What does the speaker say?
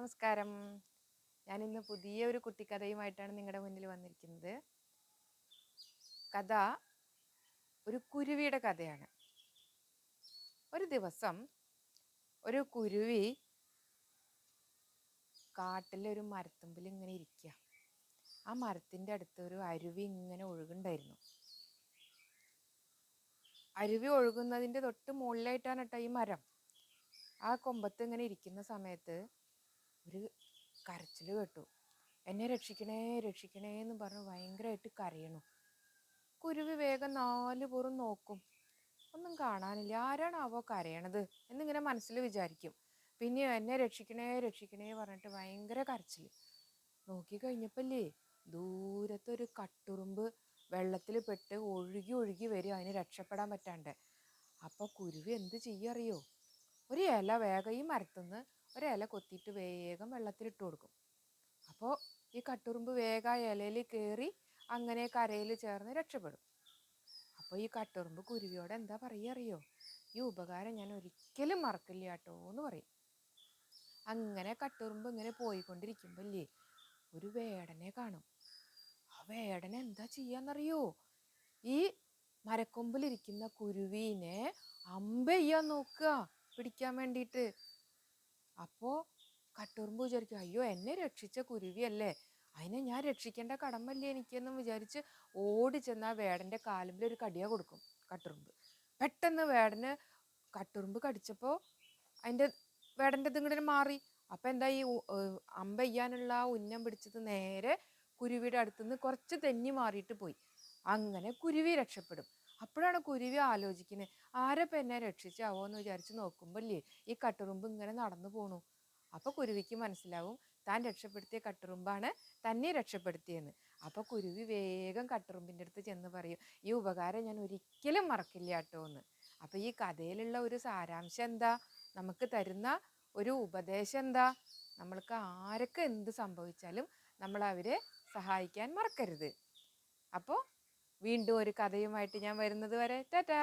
നമസ്കാരം. ഞാൻ ഇന്ന് പുതിയ ഒരു കുട്ടിക്കഥയുമായിട്ടാണ് നിങ്ങളുടെ മുന്നിൽ വന്നിരിക്കുന്നത്. കഥ ഒരു കുരുവിയുടെ കഥയാണ്. ഒരു ദിവസം ഒരു കുരുവി കാട്ടിലെ ഒരു മരത്തുമ്പിൽ ഇങ്ങനെ ഇരിക്കുക ആ മരത്തിന്റെ അടുത്ത് ഒരു അരുവി ഇങ്ങനെ ഒഴുകുണ്ടായിരുന്നു അരുവി ഒഴുകുന്നതിന്റെ തൊട്ട് മുകളിലായിട്ടാണ് കേട്ടോ ഈ മരം. ആ കൊമ്പത്ത് ഇങ്ങനെ ഇരിക്കുന്ന സമയത്ത് ഒരു കരച്ചിൽ കേട്ടു എന്നെ രക്ഷിക്കണേ രക്ഷിക്കണേ എന്ന് പറഞ്ഞ് ഭയങ്കരമായിട്ട് കരയണു. കുരുവി വേഗം നാല് പുറം നോക്കും. ഒന്നും കാണാനില്ല. ആരാണ് ആരാണാവോ കരയണത്? എന്നിങ്ങനെ മനസ്സിൽ വിചാരിക്കും. പിന്നെ എന്നെ രക്ഷിക്കണേ രക്ഷിക്കണേ പറഞ്ഞിട്ട് ഭയങ്കര കരച്ചിൽ നോക്കി കഴിഞ്ഞപ്പല്ലേ ദൂരത്തൊരു കട്ടുറുമ്പ് വെള്ളത്തിൽ പെട്ട് ഒഴുകി ഒഴുകി വരും. അതിന് രക്ഷപ്പെടാൻ പറ്റാണ്ട്. അപ്പോൾ കുരുവി എന്ത് ചെയ്യറിയോ? ഒരു ഇല വേഗം ഈ മരത്തുനിന്ന് ഒരു ഇല കൊത്തിയിട്ട് വേഗം വെള്ളത്തിലിട്ട് കൊടുക്കും. അപ്പോൾ ഈ കട്ടുറുമ്പ് വേഗം ആ ഇലയിൽ കയറി അങ്ങനെ കരയിൽ ചേർന്ന് രക്ഷപ്പെടും. അപ്പോൾ ഈ കട്ടുറുമ്പ് കുരുവിയോട് എന്താ പറയുക അറിയോ? ഈ ഉപകാരം ഞാൻ ഒരിക്കലും മറക്കില്ല കേട്ടോ എന്ന് പറയും. അങ്ങനെ കട്ടുറുമ്പ് ഇങ്ങനെ പോയിക്കൊണ്ടിരിക്കുമ്പോൾ ഇല്ലേ ഒരു വേടനെ കാണും. ആ വേടനെ എന്താ ചെയ്യാന്നറിയോ? ഈ മരക്കൊമ്പിലിരിക്കുന്ന കുരുവീനെ അമ്പ ചെയ്യാൻ നോക്കുക പിടിക്കാൻ വേണ്ടിയിട്ട്. അപ്പോൾ കട്ടുറുമ്പ് വിചാരിക്കും അയ്യോ എന്നെ രക്ഷിച്ച കുരുവിയല്ലേ? അതിനെ ഞാൻ രക്ഷിക്കേണ്ട കടമല്ലേ എനിക്കെന്നും വിചാരിച്ച് ഓടി ചെന്ന് ആ വേടന്റെ കാലുമ്പിൽ ഒരു കടിയ കൊടുക്കും കട്ടുറുമ്പ്. പെട്ടെന്ന് വേടന് കട്ടുറുമ്പ് കടിച്ചപ്പോൾ അതിന്റെ വേടന്റെ ഇതിങ്ങോട്ട് മാറി. അപ്പം എന്താ ഈ അമ്പയ്യാനുള്ള ആ ഉന്നം പിടിച്ചത് നേരെ കുരുവിയുടെ അടുത്തുനിന്ന് കുറച്ച് തെന്നി മാറിയിട്ട് പോയി. അങ്ങനെ കുരുവി രക്ഷപ്പെടും. അപ്പോഴാണ് കുരുവി ആലോചിക്കുന്നത് ആരപ്പം എന്നെ രക്ഷിച്ചാവോ എന്ന് വിചാരിച്ച് നോക്കുമ്പോൾ ഇല്ലേ ഈ കട്ടുറുമ്പ് ഇങ്ങനെ നടന്നു പോണു? അപ്പോൾ കുരുവിക്ക് മനസ്സിലാവും താൻ രക്ഷപ്പെടുത്തിയ കട്ടുറുമ്പാണ് തന്നെ രക്ഷപ്പെടുത്തിയെന്ന്. അപ്പോൾ കുരുവി വേഗം കട്ടുറുമ്പിന്റെ അടുത്ത് ചെന്ന് പറയും ഈ ഉപകാരം ഞാൻ ഒരിക്കലും മറക്കില്ല കേട്ടോ എന്ന് അപ്പോൾ ഈ കഥയിലുള്ള ഒരു സാരാംശം എന്താ? നമുക്ക് തരുന്ന ഒരു ഉപദേശം എന്താ? നമ്മൾക്ക് ആരൊക്കെ എന്ത് സംഭവിച്ചാലും നമ്മൾ അവരെ സഹായിക്കാൻ മറക്കരുത്. അപ്പോൾ വീണ്ടും ഒരു കഥയുമായിട്ട് ഞാൻ വരുന്നത് വരെ. ടാറ്റാ!